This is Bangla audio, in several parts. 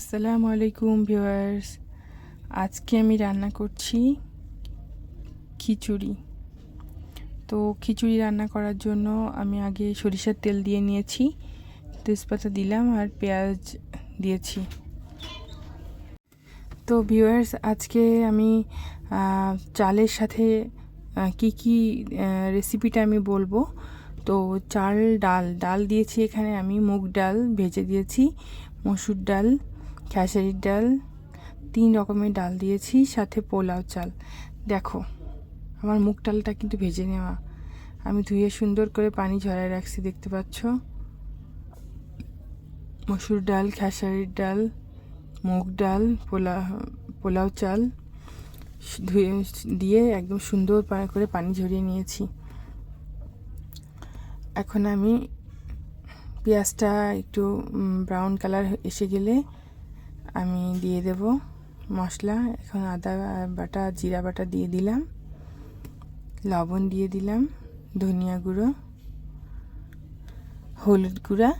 আসসালামু আলাইকুম ভিউয়ার্স। আজকে আমি রান্না করছি খিচুড়ি। তো খিচুড়ি রান্না করার জন্য আমি আগে সরিষার তেল দিয়ে নিয়েছি, তেজপাতা দিলাম আর পেঁয়াজ দিয়েছি। তো ভিউয়ার্স, আজকে আমি চালের সাথে কি কি রেসিপিটা আমি বলব। তো চাল, ডাল ডাল দিয়েছি এখানে আমি, মুগ ডাল ভেজে দিয়েছি, মসুর ডাল খেসারির ডাল, তিন রকমের ডাল দিয়েছি, সাথে পোলাও চাল। দেখো, আমার মুগ ডালটা কিন্তু ভেজে নেওয়া। আমি ধুয়ে সুন্দর করে পানি ঝরায় রাখছি, দেখতে পাচ্ছ? মসুর ডাল খেসারির ডাল, মুগ ডাল, পোলা, পোলাও চাল ধুয়ে দিয়ে একদম সুন্দর করে পানি ঝরিয়ে নিয়েছি। এখন আমি পেঁয়াজটা একটু ব্রাউন কালার এসে গেলে আমি দিয়ে দেব মশলা, এখন আদা, বাটা, জিরা বাটা দিয়ে দিলাম। লবণ দিয়ে দিলাম, ধনিয়া গুঁড়ো, হলুদ গুঁড়া।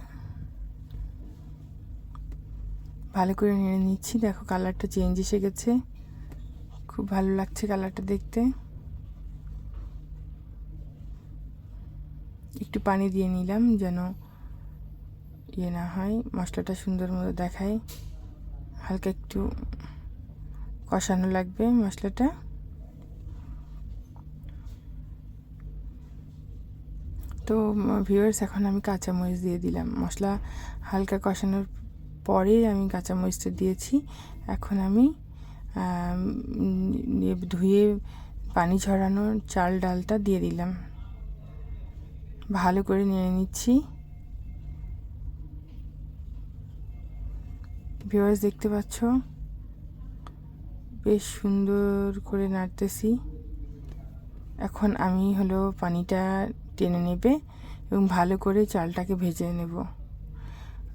ভালো করে নেড়ে নিচ্ছি। দেখো কালারটা চেঞ্জ এসে গেছে। খুব ভালো লাগছে কালারটা দেখতে। একটু পানি দিয়ে নিলাম যেন ইয়ে না হয়, মশলাটা সুন্দর মতো দেখায়। হালকা একটু কষানো লাগবে মশলাটা। তো ভিউয়ার্স এখন আমি কাঁচামরিচ দিয়ে দিলাম। মশলা হালকা কষানোর পরে আমি কাঁচামরিচটা দিয়েছি। এখন আমি ধুয়ে পানি ঝরানো চাল ডালটা দিয়ে দিলাম। ভালো করে নিয়ে নিচ্ছি। ভিউয়ার্স দেখতে পাচ্ছ? বেশ সুন্দর করে নাড়তেছি। এখন আমি হলো পানিটা টেনে নেবে এবং ভালো করে চালটাকে ভেজে নেব।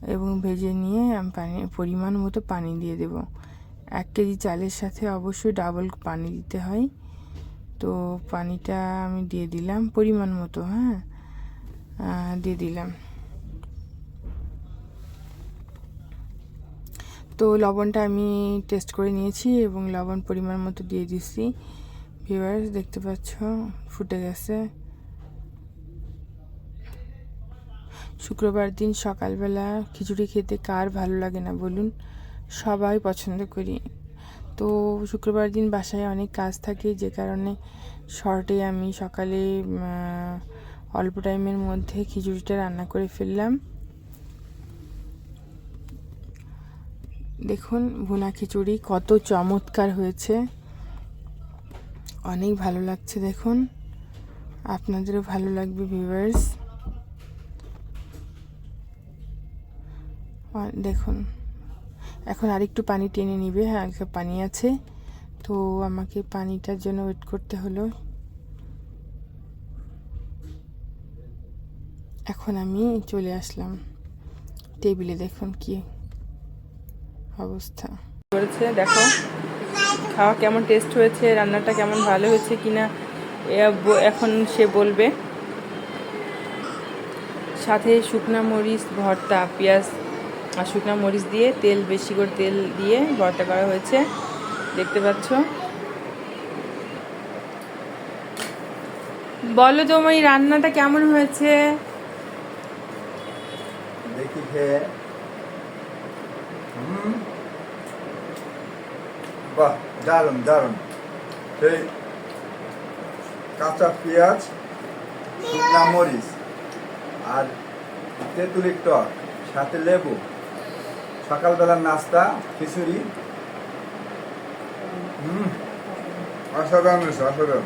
এবং ভেজে নিয়ে আমি পানি, পরিমাণ মতো পানি দিয়ে দেব। এক কেজি চালের সাথে অবশ্যই ডাবল পানি দিতে হয়। তো পানিটা আমি দিয়ে দিলাম, পরিমাণ মতো হ্যাঁ? দিয়ে দিলাম। তো লবণটা আমি টেস্ট করে নিয়েছি এবং লবণ পরিমাণ মতো দিয়ে দিচ্ছি ভিউয়ার্স দেখতে পাচ্ছ, ফুটে গেছে। শুক্রবার দিন সকালবেলা খিচুড়ি খেতে কার ভালো লাগে না বলুন? সবাই পছন্দ করি। তো শুক্রবার দিন বাসায় অনেক কাজ থাকে, যে কারণে শর্টে আমি সকালে অল্প টাইমের মধ্যে খিচুড়িটা রান্না করে ফেললাম। দেখুন, ভুনা খিচুড়ি কত চমৎকার হয়েছে। অনেক ভালো লাগছে, দেখুন। আপনাদেরও ভালো লাগবে ভিউয়ার্স দেখুন, এখন আরেকটু পানি টেনে নিবে হ্যাঁ পানি আছে। তো আমাকে পানিটার জন্য ওয়েট করতে হলো। এখন আমি চলে আসলাম টেবিলে, দেখুন কি অবস্থা। করেছে দেখো। খাওয়া কেমন টেস্ট হয়েছে রান্নাটা কেমন ভালো হয়েছে কিনা এ এখন সে বলবে। সাথে শুকনা মরিচ ভর্তা পেঁয়াজ আর শুকনা মরিচ দিয়ে তেল বেশি করে তেল দিয়ে ভর্তা করা হয়েছে। দেখতে পাচ্ছ? বলো তোমার রান্নাটা কেমন হয়েছে? দেখি বাহ, দারুণ দারুণ। সেই কাঁচা পেঁয়াজ, শুকনা মরিচ আর তেঁতুলির টক সাথে লেবু। সকালবেলার নাস্তা, খিচুড়ি। হুম, অসাধারণ অসাধারণ।